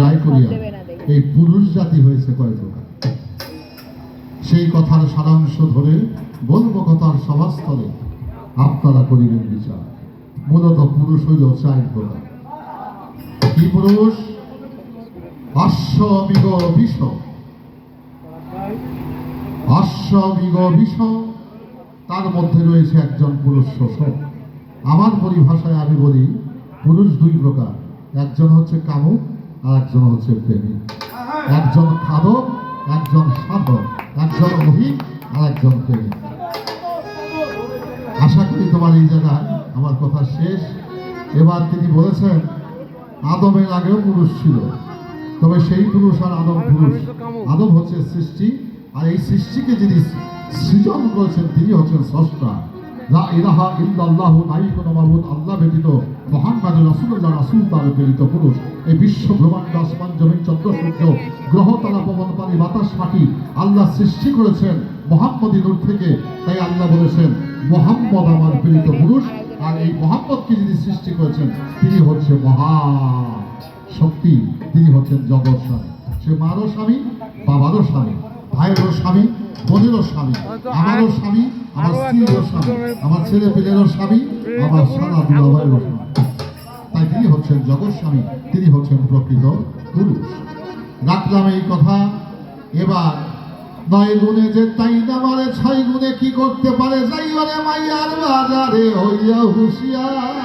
যাই করিয়া এই পুরুষ জাতি হয়েছে কয় প্রকার সেই কথার সারাংশ ধরে বলব কথার সভাস্থলে আপনারা করিবেন বিচার। মূলত পুরুষ হইল চার প্রকার কি পুরুষ? অশ্বমিগ বিষ। অশ্বমিগ বিষ। তার মধ্যে রয়েছে একজন পুরুষ শোষক। আমার পরিভাষায় আমি বলি পুরুষ দুই প্রকার। একজন হচ্ছে কামুক একজন হচ্ছে প্রেমিক। একজন খাদক, একজন সাধক, একজন মহিক আর একজন প্রেমিক। আশা করি তোমার এই জায়গায় আমার কথা শেষ। এবার তিনি বলেছেন, আদমের আগেও পুরুষ ছিল, তবে সেই পুরুষ আর আদম পুরুষ। আদম হচ্ছে সৃষ্টি, আর এই সৃষ্টিকে যিনি সৃজন করেছেন তিনি হচ্ছেন স্রষ্টা। লা ইলাহা ইল্লাল্লাহ নাই কোনো মাবুদ আল্লাহ ব্যতীত মোহাম্মদ রাসূলুল্লাহ রাসূল তার প্রেরিত পুরুষ এই বিশ্ব ব্রহ্মাণ্ড, আসমান, জমিন, চন্দ্র, সূর্য, গ্রহ, তারা পবন পানি, বাতাস, মাটি আল্লাহ সৃষ্টি করেছেন মোহাম্মদী নূর থেকে। তাই আল্লাহ বলেছেন, মোহাম্মদ আমার প্রেরিত পুরুষ। আর এই মোহাম্মদকে যিনি সৃষ্টি করেছেন, তিনি হচ্ছে মহা শক্তি। তিনি হচ্ছেন জগৎ স্বামী। সে মারও স্বামী, বাবারও স্বামী, ভাইয়েরও স্বামী বোনেরও স্বামী আমারও স্বামী আমার স্ত্রীরও স্বামী আমার ছেলে পেলেরও স্বামী আমার সারা দুলাভাইয়েরও স্বামী। তাই তিনি হচ্ছেন জগৎ স্বামী তিনি হচ্ছেন প্রকৃত পুরুষ। রাখলাম এই কথা এবার নয় গুণে যে তাই না মারে ছয় গুণে কি করতে পারে? যাই ওরে মাইয়ার বাজারে হইয়া হুশিয়ার।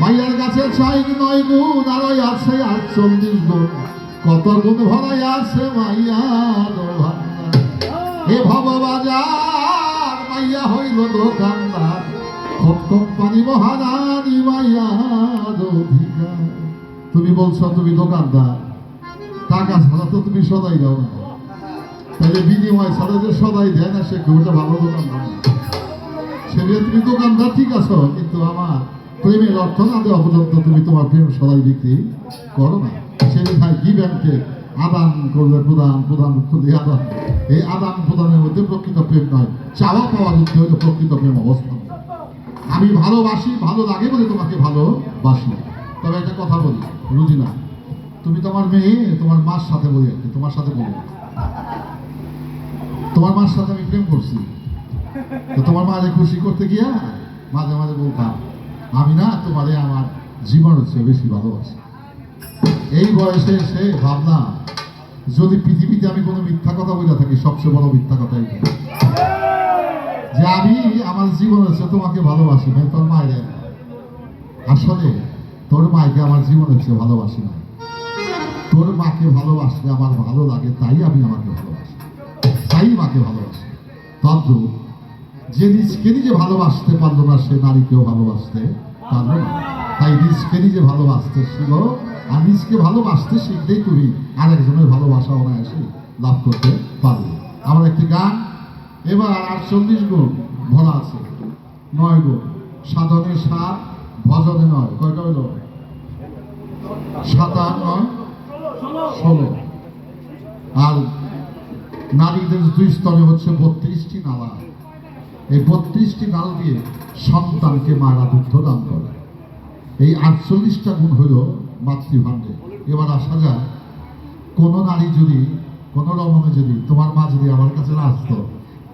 মাইয়ার কাছে ছয় নয় গুণ আর আছে আটচল্লিশ গুণ। কত গুণ ভরাই আছে মাইয়ার ভান্ডার। এ ভববাজার, মাইয়া হইল দোকানদার। খুব কোম্পানি মহারানী অধিকার। তুমি বলছো তুমি দোকানদার। টাকা ছাড়া তো তুমি সদাই দাও না। তাহলে বিনিময় ছাড়া যে সদাই দেয় না, সে খুব একটা ভালো দোকানদার। সেটা তুমি দোকানদার, ঠিক আছো? কিন্তু আমার প্রেমের অর্থ না দেওয়া পর্যন্ত তুমি তোমার প্রেম সদাই বিক্রি করো না। সে কি ব্যাংকে আদান করলে প্রদান প্রদান করলে আদান। এই আদান প্রদানের মধ্যে প্রকৃত প্রেম নয়, চাওয়া পাওয়ার উদ্দেশ্য হলো প্রকৃত প্রেম অবস্থান। আমি ভালোবাসি, ভালো লাগে বলে তোমাকে ভালোবাসি। তবে একটা কথা বলি, রুজিনা, তুমি তোমার মেয়ে, তোমার মার সাথে বলি আর তোমার সাথে বলি। তোমার মার সাথে আমি প্রেম করছি। তো তোমার মাঝে খুশি করতে গিয়া মাঝে মাঝে বলতাম, আমি না তোমারে আমার জীবন হচ্ছে বেশি ভালোবাসি। এই বয়সে এসে ভাবলাম যদি পৃথিবীতে আমি কোনো মিথ্যা কথা বলে থাকি, সবচেয়ে বড় মিথ্যা কথাই। যে আমি আমার জীবন হচ্ছে তোমাকে ভালোবাসি না তোর মায়ের। আসলে তোর মাকে আমার জীবন হচ্ছে ভালোবাসি না তোর মাকে ভালোবাসলে আমার ভালো লাগে, তাই আমি আমাকে ভালোবাসি। তাই মাকে ভালোবাসি। তদ্রুপ, যে নিজকে নিজে ভালোবাসতে পারল না, সে নারীকেও ভালোবাসতে পারল না। তাই নিজকে নিজে ভালোবাসতে ছিল নিজকে ভালোবাসতে শিখলেই তুমি আরেকজনের ভালোবাসা অনায়াসে লাভ করতে পারবে। আমার একটি গান, এবার আটচল্লিশ গুণ ভরা আছে। নয় গুণ। সাধনে সাত ভজনে নয়। কয়টা হইল আর নয়, ষোলো। আর নারীদের দুই স্তরে হচ্ছে বত্রিশটি নালা। এই বত্রিশটি নাল দিয়ে সন্তানকে মারা দুগ্ধ দান করে। এই আটচল্লিশটা গুণ হইল মাতৃভাণ্ডে এবার আসা যায় কোনো নারী যদি, কোনো রমণে যদি তোমার মা যদি আমার কাছে আসতো,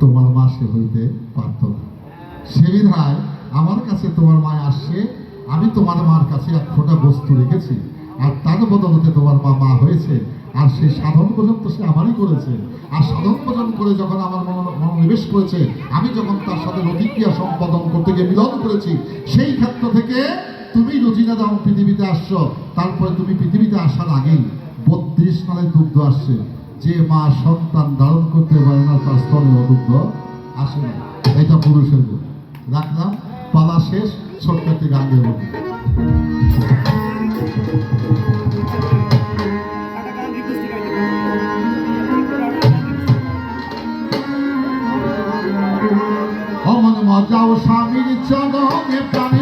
তোমার মা সে হইতে পারত না। সে বিধায় আমার কাছে তোমার মা আসছে, আমি তোমার মার কাছে এক ফোঁটা বস্তু রেখেছি, আর তার বদলতে তোমার মা মা হয়েছে, আর সেই সাধন পর্যন্ত সে আমারই করেছে। আর সাধন পর্যন্ত করে যখন আমার মনো- মনোনিবেশ করেছে, আমি যখন তার সাথে প্রতিক্রিয়া সম্পাদন করতে গিয়ে মিলন করেছি, সেই ক্ষেত্র থেকে তুমি রুজিনা দাম পৃথিবীতে আসছো। তারপরে তুমি পৃথিবীতে আসার আগেই বত্রিশ সালে দুগ্ধ আসছে। যে মা সন্তান ধারণ করতে পারে না, তার স্তনে দুগ্ধ আসে না। এটা পুরুষের গুণ রাখলাম, পালা শেষ, ছোট্ট একটি গান বলি। অমন স্বামীর চরণে প্রাণে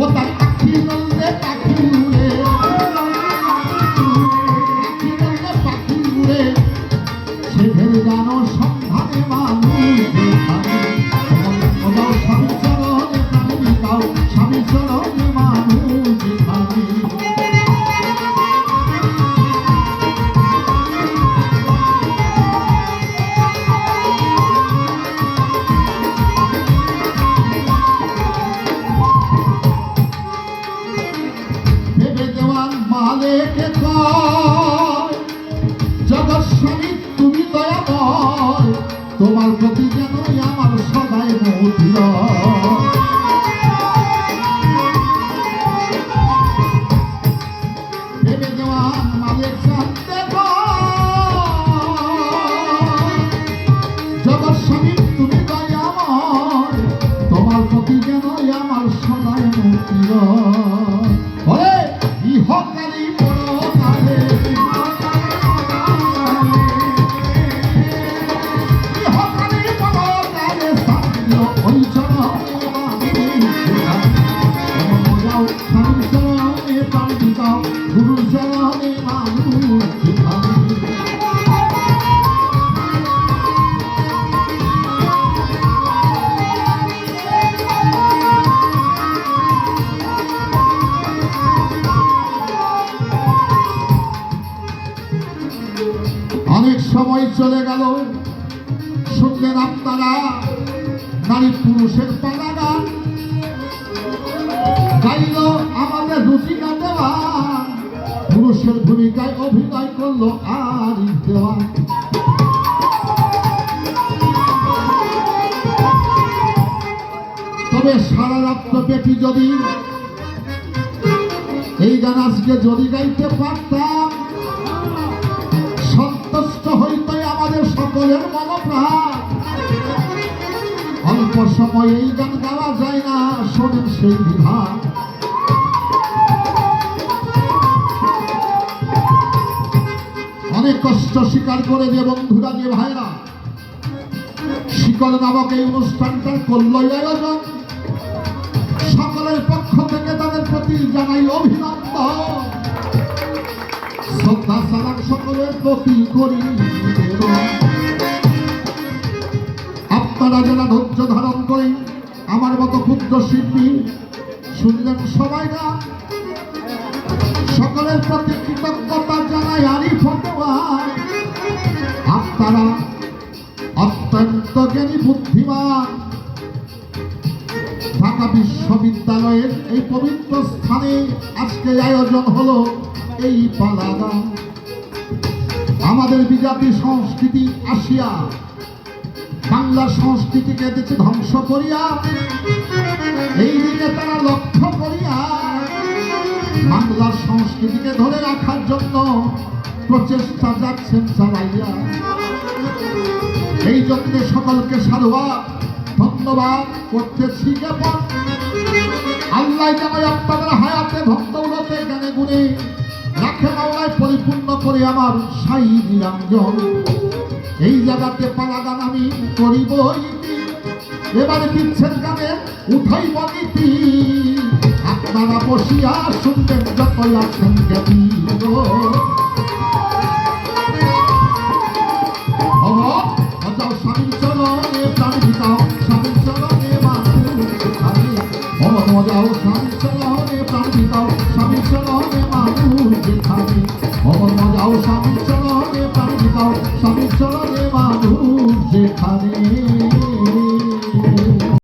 ও তার আখি নললে পাখি উড়ে আখি যেন আমার সদাই মধুর ওরে ইহকালী চলে গেল। শুনলেন আপনারা নারী পুরুষের পালাগান গাইল আমাদের রুচিকা দেওয়া। পুরুষের ভূমিকায় অভিনয় করল আর দেওয়া। তবে সারা রাত্র ব্যাপী যদি এই গান আজকে যদি গাইতে পারতাম সময় এই গান গাওয়া যায় না, শোনেন সেই বিধান অনেক কষ্ট স্বীকার করে যে বন্ধুরা যে ভাইরা। শিকল নামক এই অনুষ্ঠানটার করল আয়োজন। সকলের পক্ষ থেকে তাদের প্রতি জানাই অভিনন্দন। শ্রদ্ধা সকলের প্রতি করি। আপনারা যারা ধৈর্য ধারণ করে আমার মতো ক্ষুদ্র শিল্পী, শুনলেন সবাই না? সকলের প্রতি কৃতজ্ঞতা জানাই ফটোয়ার আপনারা অত্যন্ত জ্ঞানী বুদ্ধিমান। ঢাকা বিশ্ববিদ্যালয়ের এই পবিত্র স্থানে আজকে আয়োজন হলো এই পালাগান আমাদের বিজাতি সংস্কৃতি আসিয়া বাংলার সংস্কৃতিকে দিচ্ছে ধ্বংস করিয়া এই দিকে তারা লক্ষ্য করিয়া বাংলার সংস্কৃতিকে ধরে রাখার জন্য প্রচেষ্টা যাচ্ছেন, চালাইয়া। এই জন্য সকলকে সাধুবাদ, ধন্যবাদ করতেছি আল্লাহ যেন আপনাদের হায়াতে ভক্তগুলোতে জ্ঞানে গুণে রাখে মাওলায় পরিপূর্ণ করে আমার সাই নিরঞ্জন এই জায়গাতে পালা গান আমি করিব। এবারে বিচ্ছেদ গানে উঠাই নীতি আপনারা বসিয়া শুনবেন যত আছেন